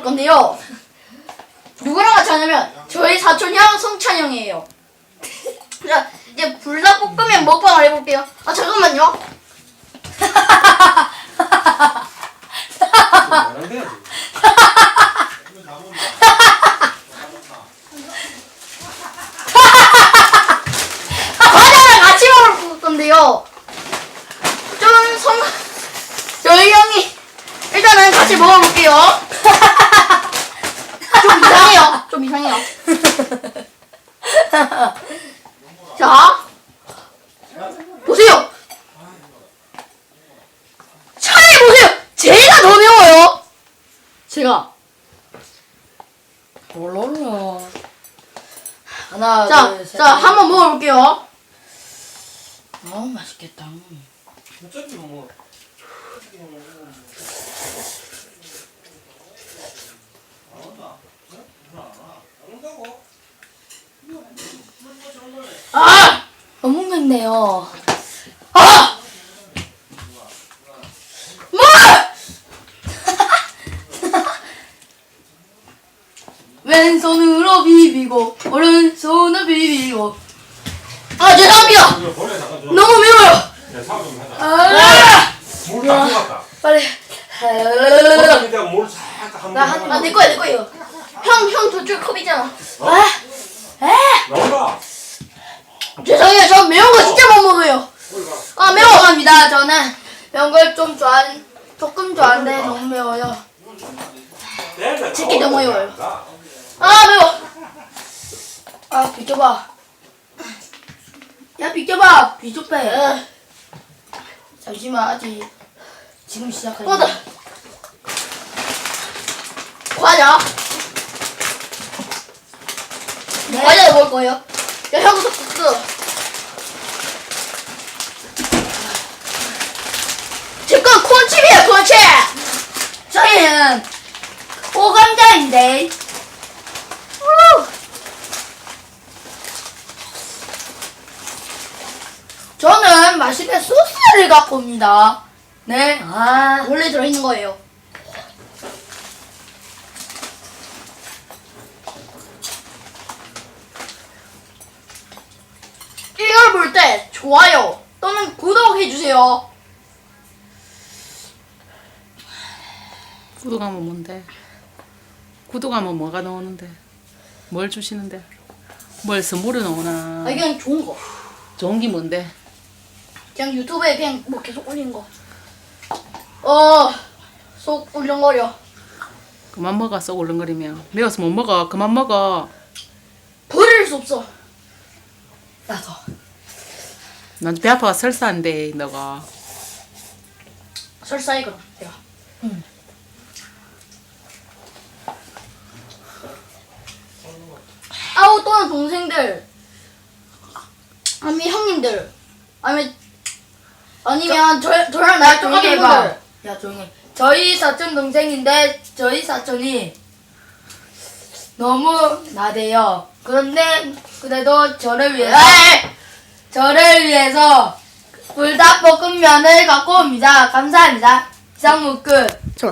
먹을 건데요. 누구랑 같이 하냐면 저희 사촌 형 성찬 형이에요. 자 이제 불닭볶음면 먹방을 해볼게요. 아 잠깐만요. 말안 돼야지. 과자랑 같이 먹을 건데요. 좀 성, 저희 형이 일단은 같이 먹어볼게요. 좀 이상해요. 자, 보세요. 차이 보세요. 제가 더 매워요. 제가. 몰라. 하나, 자, 둘, 셋. 자, 한 번 먹어볼게요. 아우 맛있겠다. 어차피 뭐. 아! 맵네요. 아! 뭐! 왼손으로 비비고 오른손으로 비비고. 아, 죄송합니다. 너무 하자. 아! 물다. 빨리. 벌레 밑에가 물 살짝 한나 번. 한- 아, 내 거야, 내 거예요. 형, 형 저쪽 컵이잖아. 나온다. 죄송해요. 저 매운 거 진짜 못 먹어요. 아, 매워. 죄송합니다. 저는 매운 걸 좀 좋아하는 조금 좋아하는데 너무 매워요. 치킨 너무 매워요. 나. 아, 매워. 아 비켜봐. 야 비켜봐. 비좁해. 잠시만 아직 지금 시작하지. 어, 나. 과자. 네. 과자 먹을 거예요. 야, 형부터 뜯어. 제건 콘칩이에요, 콘칩! 저희는 오감자인데. 우! 저는 맛있게 소스를 갖고 옵니다. 네. 아. 원래 들어있는 거예요. 이걸 볼 때 좋아요 또는 구독해주세요. 구독하면 뭔데? 구독하면 뭐가 나오는데? 뭘 주시는데? 뭘 선물이 나오나? 아, 이건 좋은 거. 좋은 게 뭔데? 그냥 유튜브에 그냥 뭐 계속 올리는 거. 어, 속 울렁거려. 그만 먹어 썩 울렁거리면 매워서 못 먹어 그만 먹어 버릴 수 없어. 나도. 난 배 아파가 설사한데 너가 설사 이거든, 내가. 응. 아우, 또는 동생들. 아니, 형님들. 아니, 아니면 저, 저랑 조용히 해봐. 분들. 야, 조용히 해. 저희 사촌 동생인데, 저희 사촌이 너무 나대요. 그런데, 그래도 저를 위해서, 에이! 위해서 불닭볶음면을 갖고 옵니다. 감사합니다. 이상무 끝. 좋아.